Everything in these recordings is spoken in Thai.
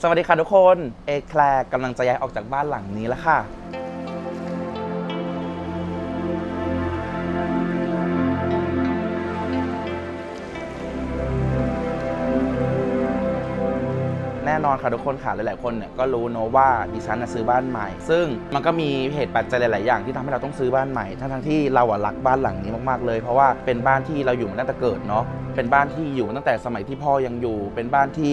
สวัสดีค่ะทุกคน เอแคลร์กำลังจะย้ายออกจากบ้านหลังนี้แล้วค่ะ แน่นอนค่ะทุกคนค่ะหลายๆคนเนี่ยก็รู้เนอะว่าดิฉันน่ะซื้อบ้านใหม่ ซึ่งมันก็มีเหตุปัจจัยหลายๆอย่างที่ทำให้เราต้องซื้อบ้านใหม่ทั้งๆที่เราอะรักบ้านหลังนี้มากๆเลย เพราะว่าเป็นบ้านที่เราอยู่มาตั้งแต่เกิดเนาะเป็นบ้านที่อยู่ตั้งแต่สมัยที่พ่อยังอยู่ เป็นบ้านที่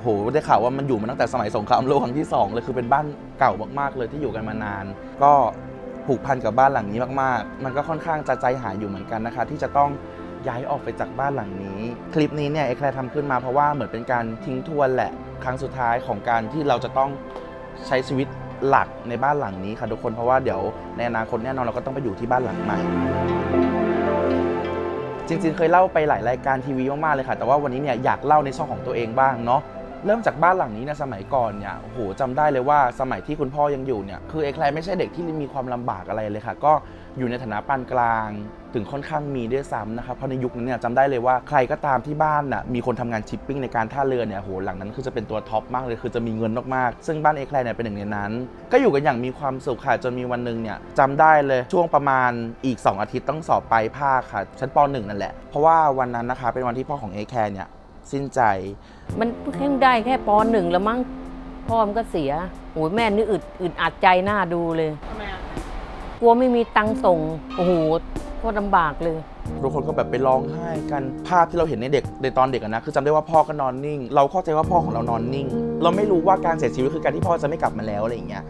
โหได้ข่าวว่ามันอยู่มาตั้งแต่สมัยสงครามโลกครั้งที่สองเลยคือเป็นบ้านเก่ามากๆเลยที่อยู่กันมานาน ก็ผูกพันกับบ้านหลังนี้มากๆ มันก็ค่อนข้างจะใจหายอยู่เหมือนกันนะคะ ที่จะต้องย้ายออกไปจากบ้านหลังนี้ คลิปนี้เนี่ยเอ็กแคลทำขึ้นมาเพราะว่าเหมือนเป็นการทิ้งทวนแหละครั้งสุดท้ายของการที่เราจะต้องใช้ชีวิตหลักในบ้านหลังนี้ค่ะทุกคนเพราะว่าเดี๋ยวในอนาคตแน่นอนเราก็ต้องไปอยู่ที่บ้านหลังใหม่ จริงๆ เคยเล่าไปหลายรายการทีวีมากๆเลยค่ะ แต่ว่าวันนี้เนี่ยอยากเล่าในช่องของตัวเองบ้างเนาะ เริ่มจากบ้านหลังนี้นะสมัยก่อนเนี่ยโอ้โหจำได้เลยว่าสมัยที่คุณพ่อยังอยู่เนี่ยคือเอแคลร์ไม่ใช่เด็กที่มีความลำบากอะไรเลยค่ะ ก็อยู่ในฐานะปานกลาง ถึงค่อนข้างมีด้วยซ้ำนะครับเพราะในยุคนั้นเนี่ยจำได้เลยว่าใครก็ตามที่บ้านน่ะมีคนทำงานชิปปิ้งในการท่าเรือเนี่ยโหหลังนั้นคือจะเป็นตัวท็อปมากเลยคือจะมีเงินมากๆซึ่งบ้านเอแคลร์เนี่ยเป็นหนึ่งในนั้น ก็อยู่กันอย่างมีความสุขค่ะจนมีวันหนึ่งเนี่ยจำได้เลยช่วงประมาณอีก 2 อาทิตย์ต้องสอบไปภาคค่ะชั้นป .1 นั่นแหละเพราะว่าวันนั้นนะคะเป็นวันที่พ่อของเอแคลเนี่ย สิ้นใจ มันเพิ่งได้แค่ปหนึ่งแล้วมั้งพ่อมันก็เสียโอ้ยแม่นี่อึดอึดอัดใจหน้าดูเลยกลัวไม่มีตังค์ส่งโอ้โหโคตรลำบากเลยทุกคนก็แบบไปร้องไห้กันภาพที่เราเห็นในเด็กในตอนเด็กอะนะคือจำได้ว่าพ่อก็นอนนิ่ง เราเข้าใจว่าพ่อของเรานอนนิ่ง เราไม่รู้ว่าการเสียชีวิตคือการที่พ่อจะไม่กลับมาแล้วอะไรอย่างเงี้ย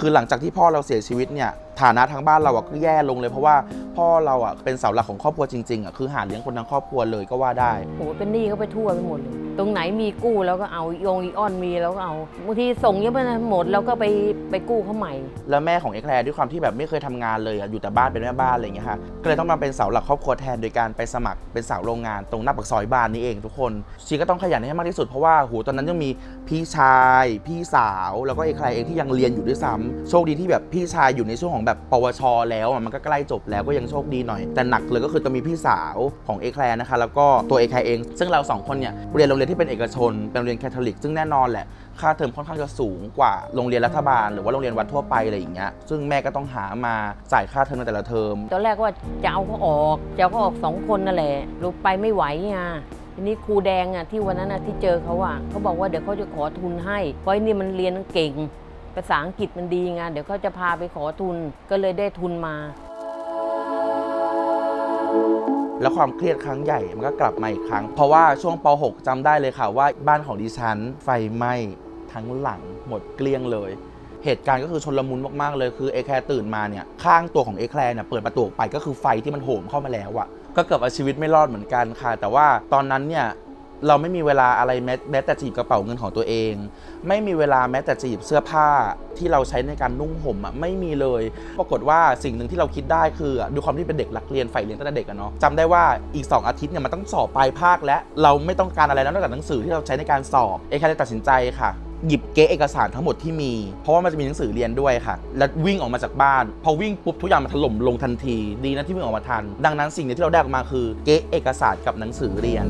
คือหลังจากที่พ่อเราเสียชีวิตเนี่ย ฐานะทางบ้านเราอะก็แย่ลงเลยเพราะว่าพ่อเราอะเป็นเสาหลักของครอบครัวจริงๆอะคือหาเลี้ยงคนทั้งครอบครัวเลยก็ว่าได้ โอ้โหเป็นหนี้เขาไปทั่วไปหมดเลย ตรงไหนมีกู้แล้วก็เอาอีองอีออนมีแล้วก็เอาบางทีส่งเยอะไปหมดแล้วก็ไปไปกู้เขาใหม่ แล้วแม่ของเอ็กแคลร์ด้วยความที่แบบไม่เคยทำงานเลยอะอยู่แต่บ้านเป็นแม่บ้านอะไรอย่างเงี้ยค่ะก็เลยต้องมาเป็นเสาหลักครอบครัวแทนโดยการไปสมัครเป็นสาวโรงงานตรงหน้าปากซอยบ้านนี่เองทุกคนชีก็ต้องขยันให้มากที่สุดเพราะว่าโหตอนนั้นยังมีพี่ชาย พี่สาวแล้วก็เอ็กแคลร์เองที่ยังเรียนอยู่ด้วยซ้ำโชคดีที่แบบพี่ชายอยู่ในช่วงของแบบปวช แล้วอะมันก็ใกล้จบแล้วก็ยังโชคดีหน่อย แต่หนักเลยก็คือจะมีพี่สาวของเอกแคลนะคะ แล้วก็ตัวเอกแคลเอง ซึ่งเราสองคนเนี่ยเรียนโรงเรียนที่เป็นเอกชน เป็นโรงเรียนแคทอลิก ซึ่งแน่นอนแหละค่าเทอมค่อนข้างจะสูงกว่าโรงเรียนรัฐบาล หรือว่าโรงเรียนวัดทั่วไปอะไรอย่างเงี้ยซึ่งแม่ก็ต้องหามาจ่ายค่าเทอมในแต่ละเทอม ตอนแรกว่าจะเอาเขาออกจะเอาเขาออกสองคนนั่นแหละลูกไปไม่ไหวอะทีนี้ครูแดงอะที่วันนั้นอะที่เจอเขาอะเขาบอกว่าเดี๋ยวเขาจะขอทุนให้เพราะไอ้นี่มันเรียนเก่ง ภาษาอังกฤษมันดีไงเดี๋ยวเขาจะพาไปขอทุนก็เลยได้ทุนมา แล้วความเครียดครั้งใหญ่มันก็กลับมาอีกครั้ง เพราะว่าช่วงป .6 จำได้เลยค่ะว่าบ้านของดิฉันไฟไหม้ทั้งหลังหมดเกลี้ยงเลยเหตุการณ์ก็คือชนลมุนมาก ๆ เลยคือเอแคลร์ตื่นมาเนี่ย ข้างตัวของเอแคลร์เนี่ยเปิดประตูออกไปก็คือไฟที่มันโหมเข้ามาแล้วอะก็เกือบเอาชีวิตไม่รอดเหมือนกันค่ะ แต่ว่าตอนนั้นเนี่ย เราไม่มีเวลาอะไรแม้แม้แต่จะหยิบกระเป๋าเงินของตัวเอง ไม่มีเวลาแม้แต่จะหยิบเสื้อผ้าที่เราใช้ในการนุ่งห่มอะไม่มีเลย ปรากฏว่าสิ่งหนึ่งที่เราคิดได้คือด้วยความที่เป็นเด็กรักเรียนใฝ่เรียนตั้งแต่เด็กอะเนาะจำได้ว่าอีก 2 อาทิตย์เนี่ยมันต้องสอบปลายภาคและเราไม่ต้องการอะไรแล้วนอกจากหนังสือที่เราใช้ในการสอบเอแคเลยตัดสินใจค่ะหยิบเก๊เอกสารทั้งหมดที่มี เพราะว่ามันจะมีหนังสือเรียนด้วยค่ะ แล้ววิ่งออกมาจากบ้าน พอวิ่งปุ๊บทุกอย่างมันถล่มลงทันที ดีนะที่วิ่งออกมาทัน ดังนั้นสิ่งที่เราได้ออกมาคือเก๊เอกสารกับหนังสือเรียน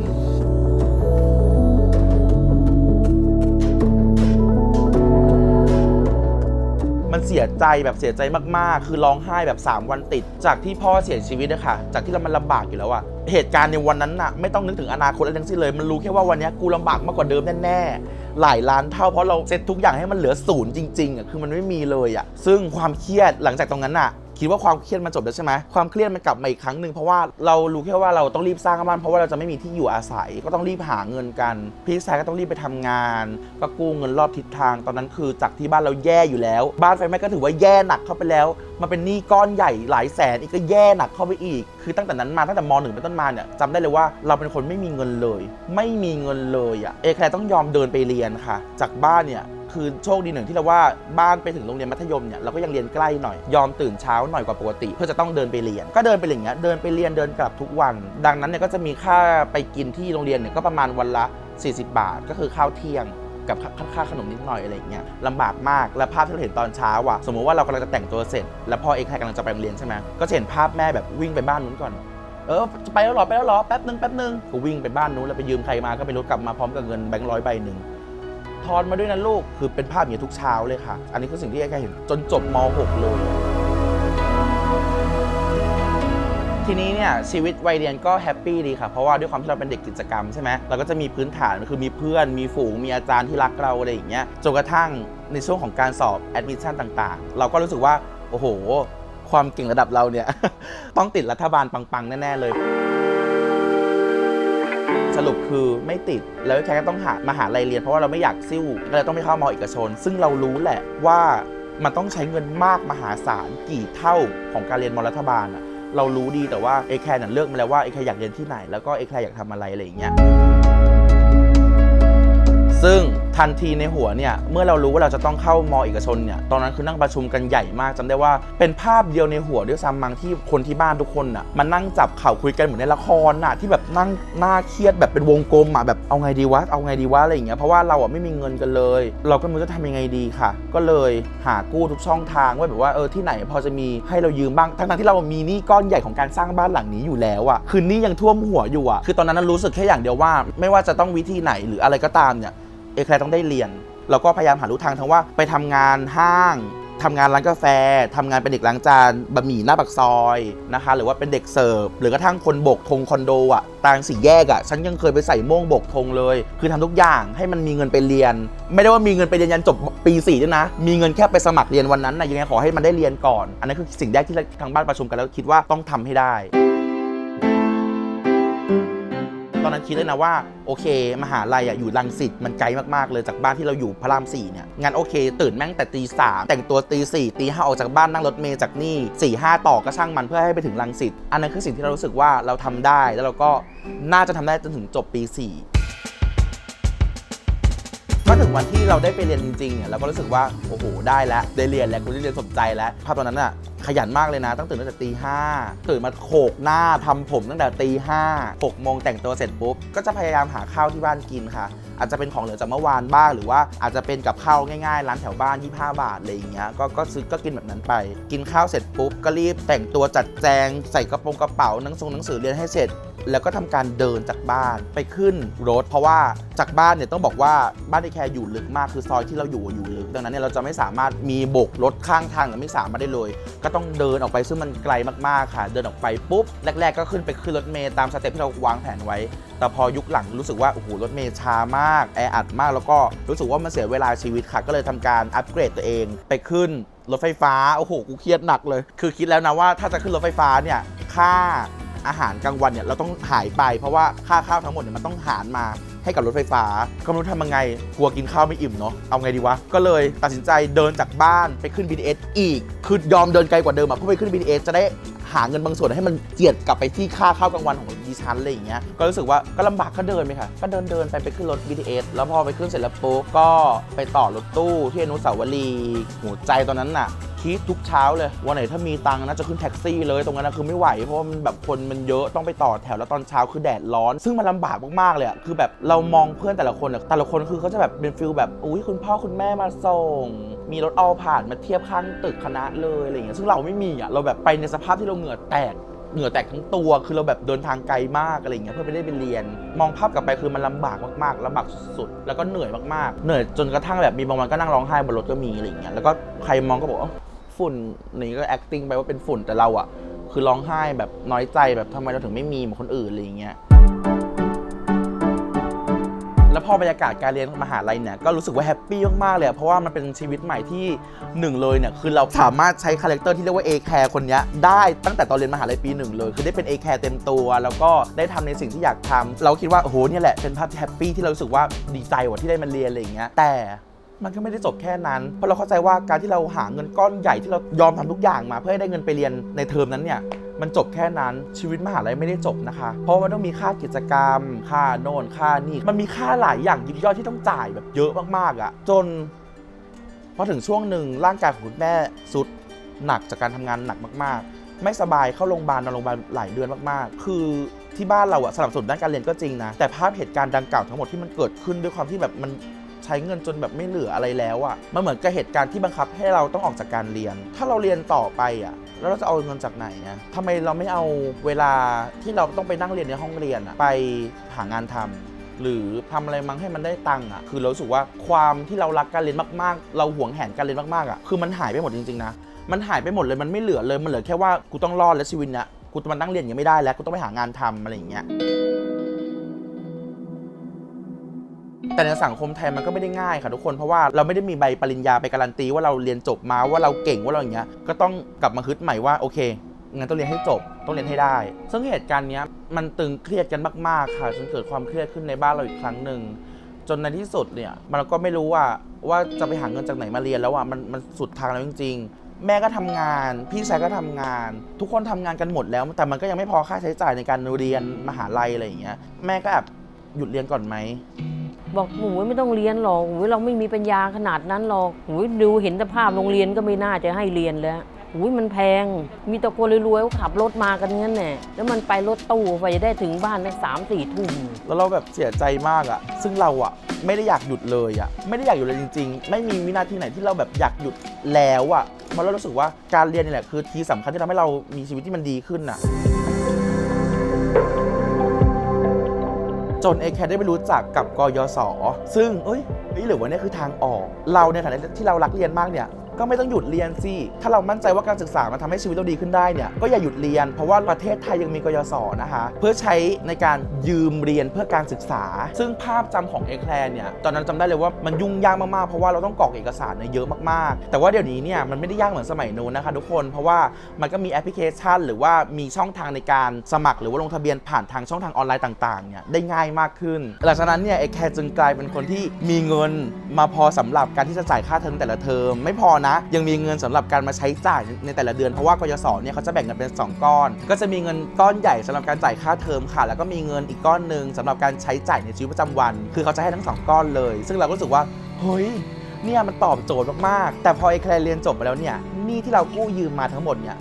มันเสียใจแบบเสียใจมากๆ คือร้องไห้แบบ 3 วันติด จากที่พ่อเสียชีวิตนะคะจากที่เรามันลำบากอยู่แล้วอะเหตุการณ์ในวันนั้นน่ะไม่ต้องนึกถึงอนาคตอะไรทั้งสิ้นเลย มันรู้แค่ว่าวันนี้กูลำบากมากกว่าเดิมแน่ๆหลายล้านเท่าเพราะเราเซ็ตทุกอย่างให้มันเหลือศูนย์จริงๆอะคือมันไม่มีเลยอะซึ่งความเครียดหลังจากตรงนั้นอะ คิดว่าความเครียดมันจบแล้วใช่ไหมความเครียดมันกลับมาอีกครั้งหนึ่งเพราะว่าเรารู้แค่ว่าเราต้องรีบสร้างบ้านเพราะว่าเราจะไม่มีที่อยู่อาศัย ก็ต้องรีบหาเงินกันพี่ชายก็ต้องรีบไปทำงาน ก็กู้เงินรอบทิศทาง ตอนนั้นคือจากที่บ้านเราแย่อยู่แล้ว บ้านไฟไหม้ก็ถือว่าแย่หนักเข้าไปแล้วมันเป็นหนี้ก้อนใหญ่หลายแสนอีกก็แย่หนักเข้าไปอีก คือตั้งแต่นั้นมาตั้งแต่มหนึ่งเป็นต้นมาเนี่ยจำได้เลยว่าเราเป็นคนไม่มีเงินเลย ไม่มีเงินเลยอะเอแคลร์ต้องยอมเดินไปเรียนค่ะ จากบ้านเนี่ย คือโชคดีหนึ่งที่เราว่าบ้านไปถึงโรงเรียนมัธยมเนี่ยเราก็ยังเรียนใกล้หน่อยยอมตื่นเช้าหน่อยกว่าปกติ เพื่อจะต้องเดินไปเรียน ก็เดินไปอย่างเงี้ยเดินไปเรียนเดินกลับทุกวัน ดังนั้นเนี่ยก็จะมีค่าไปกินที่โรงเรียนเนี่ยก็ประมาณวันละ 40 บาท ก็คือข้าวเที่ยงกับค่าขนมนิดหน่อยอะไรเงี้ยลำบากมากและภาพที่เราเห็นตอนเช้าว่ะสมมติว่าเรากำลังจะแต่งตัวเสร็จ แล้วพ่อเอกใครกำลังจะไปโรงเรียนใช่ไหมก็จะเห็นภาพแม่แบบวิ่งไปบ้านนู้นก่อนเออจะไปแล้วหรอไปแล้วหรอแป๊บนึงแป๊บนึงกูวิ่งไปบ้านนู้นแล้วไปยืมใครมาก็ไม่รู้กลับมาพร้อมกับเงินแบงค์ร้อยใบหนึ่ง ทอนมาด้วยนะลูก คือเป็นภาพอย่างนี้ทุกเช้าเลยค่ะ อันนี้คือสิ่งที่ไอ้แค่เห็น จนจบม .6 เลย ทีนี้เนี่ยชีวิตวัยเรียนก็แฮปปี้ดีค่ะ เพราะว่าด้วยความที่เราเป็นเด็กกิจกรรมใช่ไหมเราก็จะมีพื้นฐานคือมีเพื่อน มีฝูง มีอาจารย์ที่รักเราอะไรอย่างเงี้ย จนกระทั่งในช่วงของการสอบแอดมิชชั่นต่างๆ เราก็รู้สึกว่า โอ้โห ความเก่งระดับเราเนี่ย ต้องติดรัฐบาลปังๆ แน่ ๆ เลย รุปคือไม่ติดแล้วแค่ก็ต้องหามาหาลัยเรียนเพราะว่าเราไม่อยากซิ่วก็เลยต้องไปเข้ามอเอกชน ซึ่งเรารู้แหละว่ามันต้องใช้เงินมากมหาศาลกี่เท่าของการเรียนมรัฐบาลอะเรารู้ดีแต่ว่าเอแคร์น่ะเลือกมาแล้วว่าเอแคร์อยากเรียนที่ไหนแล้วก็เอแคร์อยากทำอะไรอะไรอย่างเงี้ยซึ่ง ทันทีในหัวเนี่ยเมื่อเรารู้ว่าเราจะต้องเข้ามอเอกชนเนี่ยตอนนั้นคือนั่งประชุมกันใหญ่มากจำได้ว่าเป็นภาพเดียวในหัวด้วยซ้ำมั้งที่คนที่บ้านทุกคนน่ะมานั่งจับเข่าคุยกันเหมือนในละครน่ะที่แบบนั่งหน้าเครียดแบบเป็นวงกลมอะแบบเอาไงดีวะเอาไงดีวะอะไรอย่างเงี้ยเพราะว่าเราอะไม่มีเงินกันเลย เราก็ไม่รู้จะทำยังไงดีค่ะ ก็เลยหากู้ทุกช่องทางว่าแบบว่าเออที่ไหนพอจะมีให้เรายืมบ้างทั้งๆที่เรามีหนี้ก้อนใหญ่ของการสร้างบ้านหลังนี้อยู่แล้วอะคือหนี้ยังท่วมหัวอยู่อะคือตอนนั้นรู้สึกแค่อย่างเดียวว่า ไม่ว่าจะต้องวิธีไหนหรืออะไรก็ตามเนี่ย เอแคลร์ต้องได้เรียน เราก็พยายามหาลู่ทางทั้งว่าไปทำงานห้างทำงานร้านกาแฟทำงานเป็นเด็กล้างจานบะหมี่หน้าปากซอยนะคะ หรือว่าเป็นเด็กเสิร์ฟหรือกระทั่งคนโบกธงคอนโดอะตางสี่แยกอะฉันยังเคยไปใส่โม่งโบกธงเลย คือทำทุกอย่างให้มันมีเงินไปเรียน ไม่ได้ว่ามีเงินไปเรียนยันจบปี4ด้วยนะ มีเงินแค่ไปสมัครเรียนวันนั้นนะยังไงขอให้มันได้เรียนก่อน อันนั้นคือสิ่งแรกที่ทางบ้านประชุมกันแล้วคิดว่าต้องทำให้ได้ ตอนนั้นคิดเลยนะว่าโอเค มหาลัยอะอยู่รังสิตมันไกลมากๆเลยจากบ้านที่เราอยู่พระรามสี่เนี่ยงั้นโอเค ตื่นแม่งแต่ตีสามแต่งตัวตีสี่ตีห้าออกจากบ้านนั่งรถเมล์จากนี่สี่ห้าต่อก็ช่างมันเพื่อให้ไปถึงรังสิตอันนั้นคือสิ่งที่เรารู้สึกว่าเราทำได้แล้วเราก็น่าจะทำได้จนถึงจบปีสี่ก็ถึงวันที่เราได้ไปเรียนจริงๆเนี่ยเราก็รู้สึกว่าโอ้โหได้แล้วได้เรียนแล้วกูได้เรียนสมใจแล้วภาพตอนนั้นอะ ขยันมากเลยนะตั้งตื่นตั้งแต่ตีห้าตื่นมาโขกหน้าทำผมตั้งแต่ตีห้าหกโมงแต่งตัวเสร็จปุ๊บ ก็จะพยายามหาข้าวที่บ้านกินค่ะ อาจจะเป็นของเหลือจากเมื่อวานบ้างหรือว่าอาจจะเป็นกับข้าวง่ายๆ ร้านแถวบ้าน 25 บาทอะไรอย่างเงี้ยก็ก็ซื้อก็กินแบบนั้นไป กินข้าวเสร็จปุ๊บก็รีบแต่งตัวจัดแจงใส่กระโปรงกระเป๋าหนังสงหนังสือเรียนให้เสร็จ แล้วก็ทำการเดินจากบ้านไปขึ้นรถ เพราะว่าจากบ้านเนี่ยต้องบอกว่าบ้านที่แคร์อยู่ลึกมากคือซอยที่เราอยู่อยู่ลึก ดังนั้นเนี่ยเราจะไม่สามารถมีโบกรถข้างทางหรือไม่สามารถได้เลย ก็ต้องเดินออกไปซึ่งมันไกลมากๆค่ะ เดินออกไปปุ๊บแรก ๆ ก็ขึ้นไปขึ้นรถเมล์ตามสเต็ปที่เราวางแผนไว้ แต่พอยุคหลังรู้สึกว่าโอ้โหรถเมล์ช้ามากแออัดมากแล้วก็รู้สึกว่ามันเสียเวลาชีวิตค่ะ ก็เลยทำการอัปเกรดตัวเองไปขึ้นรถไฟฟ้าโอ้โหกูเครียดหนักเลย คือคิดแล้วนะว่าถ้าจะขึ้นรถไฟฟ้าเนี่ยค่า อาหารกลางวันเนี่ยเราต้องหายไปเพราะว่าค่าข้าวทั้งหมดเนี่ยมันต้องหารมาให้กับรถไฟฟ้าก็ไม่รู้ทำยังไงกลัวกินข้าวไม่อิ่มเนาะเอาไงดีวะ ก็เลยตัดสินใจเดินจากบ้านไปขึ้น BTS อีก คือยอมเดินไกลกว่าเดิมอะเพื่อไปขึ้น BTS จะได้หาเงินบางส่วนให้มันเจียดกลับไปที่ค่าข้าวกลางวันของดิฉันอะไรอย่างเงี้ย ก็รู้สึกว่าก็ลำบากก็เดินไปค่ะ ก็เดินเดินไปไปขึ้นรถ BTS แล้วพอไปขึ้นเสร็จแล้วปุ๊บก็ไปต่อรถตู้ที่อนุสาวรีย์หัวใจตอนนั้นน่ะ คิดทุกเช้าเลย วันไหนถ้ามีตังค์นะจะขึ้นแท็กซี่เลยตรงนั้นนะคือไม่ไหว เพราะว่ามันแบบคนมันเยอะต้องไปต่อแถวแล้วตอนเช้าคือแดดร้อน ซึ่งมันลำบากมากๆเลยอะคือแบบเรามองเพื่อนแต่ละคนอะแต่ละคนคือเขาจะแบบเป็นฟิลแบบอุ้ยคุณพ่อคุณแม่มาส่ง มีรถเอาผ่านมาเทียบข้างตึกคณะเลยอะไรอย่างเงี้ยซึ่งเราไม่มีอะเราแบบไปในสภาพที่เราเหงื่อแตกเหงื่อแตกทั้งตัว คือเราแบบเดินทางไกลมากอะไรเงี้ยเพื่อไปได้ไปเรียน มองภาพกลับไปคือมันลำบากมากๆลำบากสุดๆแล้วก็เหนื่อยมากๆ เหนื่อยจนกระทั่งแบบมีบางวันก็นั่งร้องไห้บนรถก็มีอะไรเงี้ยแล้วก็ใครมองก็บอก ฝุ่นนี่ก็ acting ไปว่าเป็นฝุ่นแต่เราอะคือร้องไห้แบบน้อยใจแบบทำไมเราถึงไม่มีเหมือนคนอื่นอะไรอย่างเงี้ยแล้วพอบรรยากาศการเรียนมหาลัยเนี่ยก็รู้สึกว่าแฮปปี้มากๆเลยเพราะว่ามันเป็นชีวิตใหม่ที่หนึ่งเลยเนี่ยคือเราสามารถใช้คาแรคเตอร์ที่เรียกว่า A care คนเนี้ยได้ตั้งแต่ตอนเรียนมหาลัยปีหนึ่งเลย คือได้เป็น A care เต็มตัว แล้วก็ได้ทำในสิ่งที่อยากทำเราคิดว่าโอ้โหเนี่ยแหละเป็นภาพที่แฮปปี้ที่เรารู้สึกว่าดีใจว่าที่ได้มาเรียนอะไรอย่างเงี้ยแต่ มันก็ไม่ได้จบแค่นั้นเพราะเราเข้าใจว่าการที่เราหาเงินก้อนใหญ่ที่เรายอมทำทุกอย่างมา เพื่อให้ได้เงินไปเรียนในเทอมนั้นเนี่ยมันจบแค่นั้นชีวิตมหาลัยไม่ได้จบนะคะ เพราะว่ามันต้องมีค่ากิจกรรม ค่าโน่นค่านี่มันมีค่าหลายอย่างยิบย่อยที่ต้องจ่ายแบบเยอะมากๆอะ่ะ จนพอถึงช่วงหนึ่งร่างกายของคุณแม่สุดหนักจากการทำงานหนักมาก ๆ ไม่สบายเข้าโรงพยาบาลนอนโรงพยาบาลหลายเดือนมากๆ คือที่บ้านเราอะสนับสนุนด้านการเรียนก็จริงนะแต่ภาพเหตุการณ์ดังกล่าวทั้งหมดที่มันเกิดขึ้นด้วยความที่แบบมัน ช้เงินจนแบบไม่เหลืออะไรแล้วอะมันเหมือนกับเหตุการณ์ที่บังคับให้เราต้องออกจากการเรียน ถ้าเราเรียนต่อไปอะแล้วเราจะเอาเงินจากไหนอะทำไมเราไม่เอาเวลาที่เราต้องไปนั่งเรียนในห้องเรียนอะไปหางานทำหรือทำอะไรมั้งให้มันได้ตังค์อะคือเรารู้สึกว่าความที่เรารักการเรียนมากๆ เราหวงแหนการเรียนมากๆอะคือมันหายไปหมดจริงๆนะ มันหายไปหมดเลย มันไม่เหลือเลย มันเหลือแค่ว่ากูต้องรอดและชีวิตเนี้ยกูจะมานั่งเรียนอย่างไม่ได้แล้ว กูต้องไปหางานทำอะไรอย่างเงี้ย แต่ในสังคมไทยมันก็ไม่ได้ง่ายค่ะทุกคนเพราะว่าเราไม่ได้มีใบปริญญาไปการันตีว่าเราเรียนจบมาว่าเราเก่งว่าเราอย่างเงี้ยก็ต้องกลับมาฮึดใหม่ว่าโอเคงั้นต้องเรียนให้จบต้องเรียนให้ได้ ซึ่งเหตุการณ์เนี้ยมันตึงเครียดกันมาก ๆ ค่ะจนเกิดความเครียดขึ้นในบ้านเราอีกครั้งหนึ่งจนในที่สุดเนี่ยมันก็ไม่รู้ว่าว่าจะไปหาเงินจากไหนมาเรียนแล้วอะมันมันสุดทางแล้วจริง ๆ แม่ก็ทำงาน พี่ชายก็ทำงาน ทุกคนทำงานกันหมดแล้ว แต่มันก็ยังไม่พอค่าใช้จ่ายในการเรียนมหาลัยอะไรอย่างเงี้ยแม่ก็แอบ หยุดเรียนก่อนไหม บอกหนูไม่ต้องเรียนหรอกหนูเราไม่มีปัญญาขนาดนั้นหรอกหนูดูเห็นสภาพโรงเรียนก็ไม่น่าจะให้เรียนแล้วหูยมันแพง มีแตะคนรวยๆเขาขับรถมากันงั้นแน่แล้วมันไปรถตู้ไปจะได้ถึงบ้านได้สามสี่ทุ่มแล้วเราแบบเสียใจมากอะซึ่งเราอะไม่ได้อยากหยุดเลยอะไม่ได้อยากหยุดเลยจริง ๆ ไม่มีวินาทีไหนที่เราแบบอยากหยุดแล้วอะเพราะเรารู้สึกว่าการเรียนนี่แหละคือทีสำคัญที่ทำให้เรามีชีวิตที่มันดีขึ้นอะ จนเอแคได้ไปรู้จักกับกยศซึ่งเอ้ยนี่หรือว่านี่คือทางออก เราในฐานะที่เรารักเรียนมากเนี่ย ก็ไม่ต้องหยุดเรียนสิ ถ้าเรามั่นใจว่าการศึกษามันทำให้ชีวิตเราดีขึ้นได้เนี่ยก็อย่าหยุดเรียน เพราะว่าประเทศไทยยังมีกยศนะคะ เพื่อใช้ในการยืมเรียนเพื่อการศึกษา ซึ่งภาพจำของเอแคลเนี่ยตอนนั้นจำได้เลยว่ามันยุ่งยากมากๆ เพราะว่าเราต้องกรอกเอกสารเนี่ยเยอะมากๆ แต่ว่าเดี๋ยวนี้เนี่ยมันไม่ได้ยากเหมือนสมัยนู้นนะคะทุกคน เพราะว่ามันก็มีแอปพลิเคชัน หรือว่ามีช่องทางในการสมัคร หรือว่าลงทะเบียนผ่านทางช่องทางออนไลน์ต่างๆเนี่ยได้ง่ายมากขึ้น หลังจากนั้นเนี่ยเอแคลจึงกลายเป็นคนที่มีเงินมาพอสำหรับการที่จะจ่ายค่าเทอมแต่ละเทอมไม่พอนะยังมีเงินสำหรับการมาใช้จ่ายในแต่ละเดือนเพราะว่ากยศเนี่ยเขาจะแบ่งกันเป็น 2 ก้อน ก็จะมีเงินก้อนใหญ่สำหรับการจ่ายค่าเทอมค่ะ แล้วก็มีเงินอีกก้อนหนึ่งสำหรับการใช้จ่ายในชีวิตประจำวัน คือเขาจะให้ทั้งสองก้อนเลย ซึ่งเราก็รู้สึกว่าเฮ้ยเนี่ยมันตอบโจทย์มากๆ แต่พอไอ้แคลเรียนจบไปแล้วเนี่ยหนี้ที่เรากู้ยืมมาทั้งหมดเนี่ย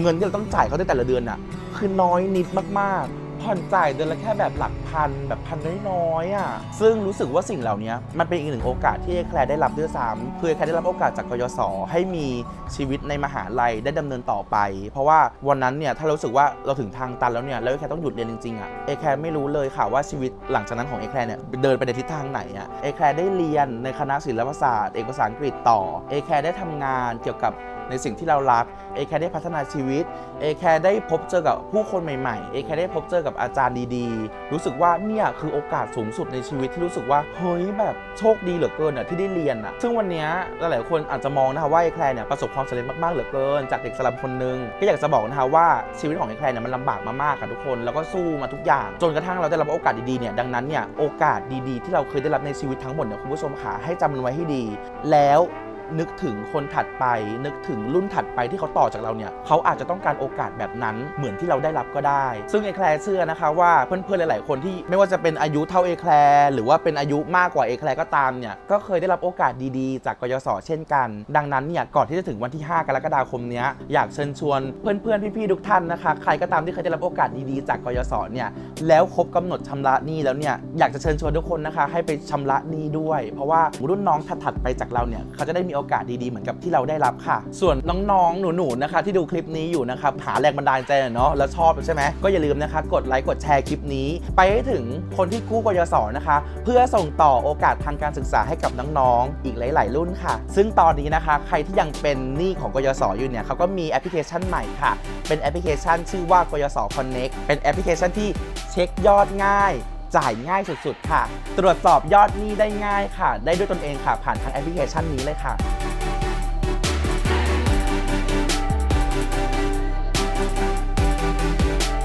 เงินที่เราต้องจ่ายเขาในแต่ละเดือนน่ะคือน้อยนิดมากๆ ผ่อนจ่ายเดือนละแค่แบบหลัก พันแบบพันน้อยๆอะซึ่งรู้สึกว่าสิ่งเหล่านี้มันเป็นอีกหนึ่งโอกาสที่เอแคลร์ได้รับด้วยซ้ำคือเอแคลร์ได้รับโอกาสจากกยศให้มีชีวิตในมหาลัยได้ดำเนินต่อไป เพราะว่าวันนั้นเนี่ยถ้าเรารู้สึกว่าเราถึงทางตันแล้วเนี่ยแล้วเอแคลร์ต้องหยุดเรียนจริงๆอะเอแคลร์ไม่รู้เลยค่ะว่าชีวิตหลังจากนั้นของเอแคลร์เนี่ยเดินไปในทิศทางไหนอะเอแคลร์ได้เรียนในคณะศิลปศาสตร์เอกภาษาอังกฤษต่อเอแคลร์ได้ทำงานเกี่ยวกับในสิ่งที่เรารักเอแคได้พัฒนาชีวิตเอแคได้พบเจอกับผู้คนใหม่ๆเอแคได้พบเจอกับอาจารย์ดีๆ รู้สึกว่าเนี่ยคือโอกาสสูงสุดในชีวิตที่รู้สึกว่าเฮ้ยแบบโชคดีเหลือเกินอะที่ได้เรียนอะซึ่งวันนี้ยหลายๆคนอาจจะมองนะคะว่าเอแคลร์เนี่ยประสบความสำเร็จมากๆเหลือเกิน จากเด็กสลัมคนหนึงก็อยากจะบอกนะคะว่าชีวิตของเอแคลร์เนี่ยมันลำบากมามากค่ะทุกคนแล้วก็สู้มาทุกอย่าง จนกระทั่งเราได้รับโอกาสดีๆเนี่ยดังนั้นเนี่ยโอกาสดีๆ ที่เราเคยได้รับในชีวิตทั้งหมดเนี่ยคุณผู้ชมค่ะให้จำมันไว้ให้ดี แล้ว นึกถึงคนถัดไป นึกถึงรุ่นถัดไปที่เขาต่อจากเราเนี่ยเขาอาจจะต้องการโอกาสแบบนั้นเหมือนที่เราได้รับก็ได้ ซึ่งเอแคลร์เชื่อนะคะว่าเพื่อนๆหลาย ๆ คนที่ไม่ว่าจะเป็นอายุเท่าเอแคลร์หรือว่าเป็นอายุมากกว่าเอแคลร์ก็ตามเนี่ยก็เคยได้รับโอกาสดีๆ จากกยศเช่นกัน ดังนั้นเนี่ยก่อนที่จะถึงวันที่ 5 กรกฎาคมนี้อยากเชิญชวนเพื่อนๆพี่ๆทุกท่านนะคะ ใครก็ตามที่เคยได้รับโอกาสดีๆ จากกยศเนี่ยแล้วครบกำหนดชำระหนี้แล้วเนี่ยอยากจะเชิญชวนทุกคนนะคะให้ไปชำระหนี้ด้วย เพราะว่ารุ่นน้องถัดๆไปจากเราเนี่ยเขาจะได้มีโอกาสดีๆ เหมือนกับที่เราได้รับค่ะ ส่วนน้องๆ หนูๆ นะคะ ที่ดูคลิปนี้อยู่นะครับหาแรงบันดาลใจเนาะแล้วชอบใช่ไหมก็อย่าลืมนะคะกดไลค์กดแชร์คลิปนี้ ไปให้ถึงคนที่กู้กยศนะคะ เพื่อส่งต่อโอกาสทางการศึกษาให้กับน้องๆ อีกหลาย ๆ รุ่นค่ะ ซึ่งตอนนี้นะคะ ใครที่ยังเป็นหนี้ของกยศอยู่เนี่ยเขาก็มีแอปพลิเคชันใหม่ค่ะ เป็นแอปพลิเคชันชื่อว่ากยศ Connect เป็นแอปพลิเคชันที่เช็คยอดง่าย จ่ายง่ายสุดๆ ค่ะ ตรวจสอบยอดหนี้ได้ง่ายค่ะ ได้ด้วยตนเองค่ะ ผ่านทางแอปพลิเคชันนี้เลยค่ะ